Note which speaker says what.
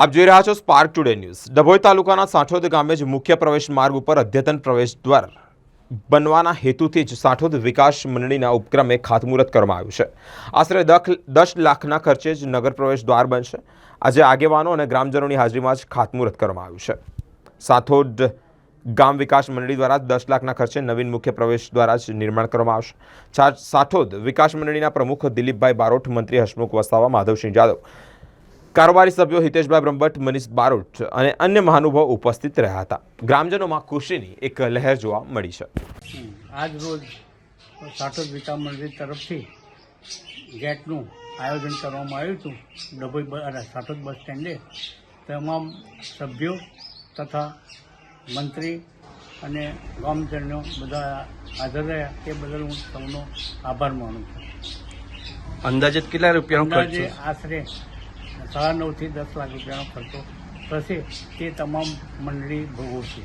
Speaker 1: આપ જોઈ રહ્યા છો સ્પાર્ક ટુડે ન્યૂઝ ડભોઈ તાલુકાના સાઠોદ ગામે જ મુખ્ય પ્રવેશ માર્ગ ઉપર અદ્યતન પ્રવેશ દ્વાર બનવાના હેતુથી જ સાઠોદ વિકાસ મંડળીના ઉપક્રમે ખાતમુહૂર્ત કરવામાં આવ્યું છે. આશરે દખ, દસ લાખના ખર્ચે જ નગર પ્રવેશ દ્વાર બનશે. આજે આગેવાનો અને ગ્રામજનોની હાજરીમાં જ ખાતમુહૂર્ત કરવામાં આવ્યું છે. સાથોદ ગામ વિકાસ મંડળી દ્વારા દસ લાખના ખર્ચે નવીન મુખ્ય પ્રવેશ દ્વારા જ નિર્માણ કરવામાં આવશે. સાઠોદ વિકાસ મંડળીના પ્રમુખ દિલીપભાઈ બારોટ, મંત્રી હસમુખ વસાવા, માધવસિંહ જાદવ કારોબારી સભ્યો હિતેશભાઈ બ્રહ્મભટ્ટ મનીષ બારોટ અને અન્ય મહાનુભાવ ઉપસ્થિત રહ્યા હતા. ગ્રામજનોમાં ખુશીની એક લહેર જોવા મળી છે.
Speaker 2: આજ રોજ સાટોદ વિકાસ મંદિર તરફથી ગેટનું આયોજન કરવામાં આવ્યું હતું. ડભોઈ સાટોદ બસ સ્ટેન્ડે. તમામ સભ્યો તથા મંત્રી અને ગામજનો બધા હાજર રહ્યા. તે બદલ હું સૌનો આભાર માનું છું.
Speaker 3: અંદાજિત કેટલા રૂપિયાનો ખર્ચ
Speaker 2: આશરે સાડા નવથી દસ લાખ રૂપિયાનો ખર્ચો થશે તે તમામ મંડળી ભોગવશે